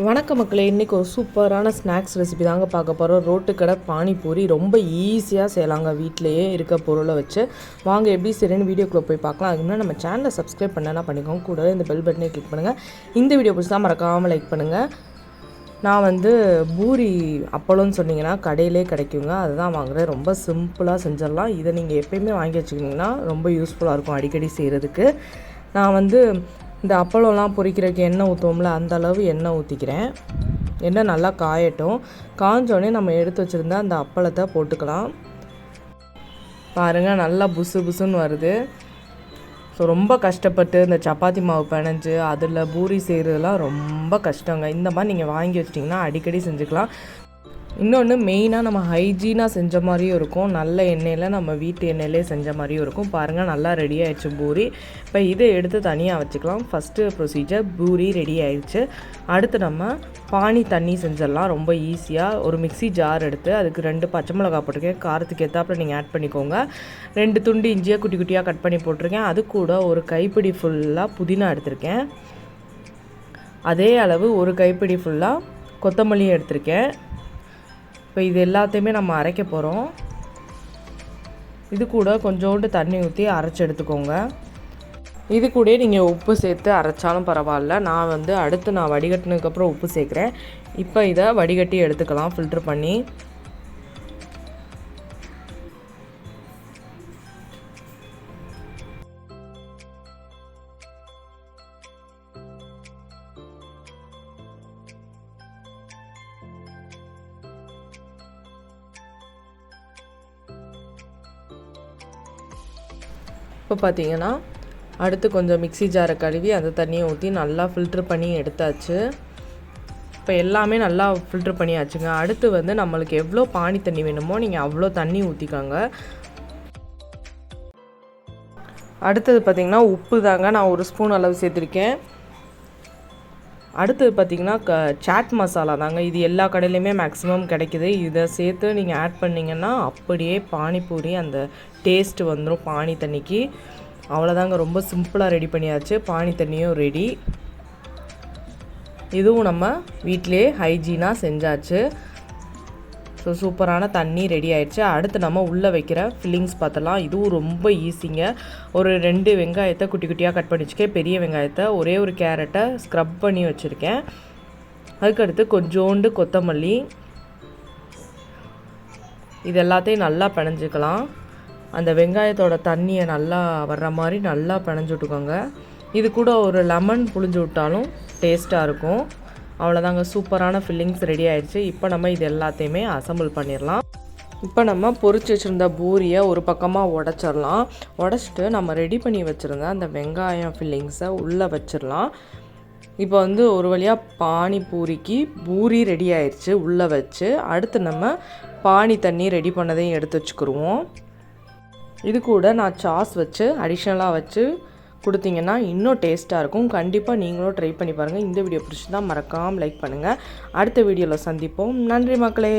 வணக்க மக்களே இன்றைக்கி ஒரு சூப்பரான ஸ்நாக்ஸ் ரெசிபி தாங்க பார்க்க போகிறோம் ரோட்டுக்கடை பானிபூரி ரொம்ப ஈஸியாக செய்யலாங்க. வீட்டிலையே இருக்க பொருளை வச்சு. வாங்க எப்படி சரின்னு வீடியோக்குள்ளே போய் பார்க்கலாம். அதுக்கு முன்னாடி நம்ம சேனலை சப்ஸ்கிரைப் பண்ணலாம் பண்ணிக்கோங்க. கூட இந்த பெல் பட்டனே கிளிக் பண்ணுங்கள் இந்த வீடியோ பிடிச்சா மறக்காமல் லைக் பண்ணுங்கள் நான் வந்து பூரி அப்பளம்னு சொன்னீங்கன்னா கடையிலே கிடைக்குங்க. அதுதான் வாங்குறேன். ரொம்ப சிம்பிளாக செஞ்சிடலாம். இதை நீங்கள் எப்பயுமே வாங்கி வச்சுக்கிட்டிங்கன்னா ரொம்ப யூஸ்ஃபுல்லாக இருக்கும் அடிக்கடி செய்கிறதுக்கு நான் வந்து இந்த அப்பளம்லாம் பொரிக்கிறதுக்கு எண்ணெய் ஊற்றுவோம்ல அந்த அளவு எண்ணெய் ஊற்றிக்கிறேன் எண்ணெய் நல்லா காயட்டும். காஞ்சோடனே நம்ம எடுத்து வச்சுருந்தா அந்த அப்பளத்தை போட்டுக்கலாம். பாருங்கள் நல்லா புசு புசுன்னு வருது. ஸோ ரொம்ப கஷ்டப்பட்டு இந்த சப்பாத்தி மாவு பிணைஞ்சு அதில் பூரி செய்கிறதுலாம் ரொம்ப கஷ்டங்க. இந்த மாதிரி நீங்கள் வாங்கி வச்சிட்டிங்கன்னா அடிக்கடி செஞ்சுக்கலாம். இன்னொன்று மெயினாக நம்ம ஹைஜீனாக செஞ்ச மாதிரியும் இருக்கும். நல்ல எண்ணெயில் நம்ம வீட்டு எண்ணெயிலே செஞ்ச மாதிரியும் இருக்கும். பாருங்கள் நல்லா ரெடி ஆயிடுச்சு பூரி. இப்போ இதை எடுத்து தனியாக வச்சுக்கலாம். ஃபஸ்ட்டு ப்ரொசீஜர் பூரி ரெடி ஆயிடுச்சு. அடுத்து நம்ம பானி தண்ணி செஞ்சிடலாம். ரொம்ப ஈஸியாக ஒரு மிக்சி ஜார் எடுத்து அதுக்கு ரெண்டு பச்சை மிளகா போட்டிருக்கேன். காரத்துக்கு ஏற்றாப்புல நீங்கள் ஆட் பண்ணிக்கோங்க. ரெண்டு துண்டு இஞ்சியாக குட்டி குட்டியாக கட் பண்ணி போட்டிருக்கேன். அது கூட ஒரு கைப்பிடி ஃபுல்லாக புதினா எடுத்திருக்கேன். அதே அளவு ஒரு கைப்பிடி ஃபுல்லாக கொத்தமல்லியும் எடுத்திருக்கேன். இப்போ இது எல்லாத்தையுமே நம்ம அரைக்க போகிறோம் இது கூட கொஞ்சோண்டு தண்ணி ஊற்றி அரைச்சி எடுத்துக்கோங்க. இது கூட நீங்கள் உப்பு சேர்த்து அரைச்சாலும் பரவாயில்ல. நான் வந்து அடுத்து நான் வடிகட்டினதுக்கப்புறம் உப்பு சேர்க்குறேன். இப்போ இதை வடிகட்டி எடுத்துக்கலாம் ஃபில்ட்ரு பண்ணி. இப்போ பார்த்தீங்கன்னா அடுத்து கொஞ்சம் மிக்சி ஜாரை கழுவி அந்த தண்ணியை ஊற்றி நல்லா ஃபில்ட்ரு பண்ணி எடுத்தாச்சு. இப்போ எல்லாமே நல்லா ஃபில்ட்ரு பண்ணியாச்சுங்க. அடுத்து வந்து நம்மளுக்கு எவ்வளோ பானி தண்ணி வேணுமோ நீங்கள் அவ்வளோ தண்ணி ஊற்றிக்கோங்க அடுத்தது பார்த்திங்கன்னா உப்பு தாங்க நான் ஒரு ஸ்பூன் அளவு சேர்த்துருக்கேன். அடுத்தது பார்த்திங்கன்னா க சாட் மசாலா தாங்க. இது எல்லா கடையிலையுமே மேக்ஸிமம் கிடைக்கிது. இதை சேர்த்து நீங்கள் ஆட் பண்ணிங்கன்னா அப்படியே பானிபூரி அந்த டேஸ்ட்டு வந்துடும் பானி தண்ணிக்கு. அவ்வளோதாங்க ரொம்ப சிம்பிளாக ரெடி பண்ணியாச்சு. பானி தண்ணியும் ரெடி இதுவும் நம்ம வீட்டிலே ஹைஜீனாக செஞ்சாச்சு. ஸோ சூப்பரான தண்ணி ரெடி ஆயிடுச்சு. அடுத்து நம்ம உள்ளே வைக்கிற ஃபில்லிங்ஸ் பார்த்தலாம். இதுவும் ரொம்ப ஈஸிங்க ஒரு ரெண்டு வெங்காயத்தை குட்டி குட்டியாக கட் பண்ணி வச்சுக்கேன் பெரிய வெங்காயத்தை ஒரே ஒரு கேரட்டை ஸ்க்ரப் பண்ணி வச்சுருக்கேன். அதுக்கடுத்து கொஞ்சோண்டு கொத்தமல்லி. இது எல்லாத்தையும் நல்லா பிணைஞ்சிக்கலாம். அந்த வெங்காயத்தோட தண்ணியை நல்லா வர்ற மாதிரி நல்லா பிணைஞ்சு விட்டுக்கோங்க. இது கூட ஒரு லெமன் புழிஞ்சு விட்டாலும் டேஸ்ட்டாக இருக்கும். அவ்வளோதாங்க சூப்பரான ஃபில்லிங்ஸ் ரெடி ஆயிடுச்சு. இப்போ நம்ம இது எல்லாத்தையுமே அசம்பிள் பண்ணிடலாம் இப்போ நம்ம பொறிச்சு வச்சுருந்த பூரியை ஒரு பக்கமாக உடச்சிடலாம் உடச்சிட்டு நம்ம ரெடி பண்ணி வச்சுருந்த அந்த வெங்காயம் ஃபில்லிங்ஸை உள்ளே வச்சிடலாம் இப்போ வந்து ஒரு வழியாக பானி பூரிக்கு பூரி ரெடி ஆயிடுச்சு உள்ளே வச்சு. அடுத்து நம்ம பானி தண்ணி ரெடி பண்ணதையும் எடுத்து வச்சுக்கிடுவோம் இது கூட நான் சாஸ் வச்சு அடிஷ்னலாக வச்சு கொடுத்தீங்கன்னா இன்னும் டேஸ்ட்டாக இருக்கும். கண்டிப்பாக நீங்களும் ட்ரை பண்ணி பாருங்கள் இந்த வீடியோ பிடிச்சி தான் மறக்காமல் லைக் பண்ணுங்கள் அடுத்த வீடியோவில் சந்திப்போம். நன்றி மக்களே.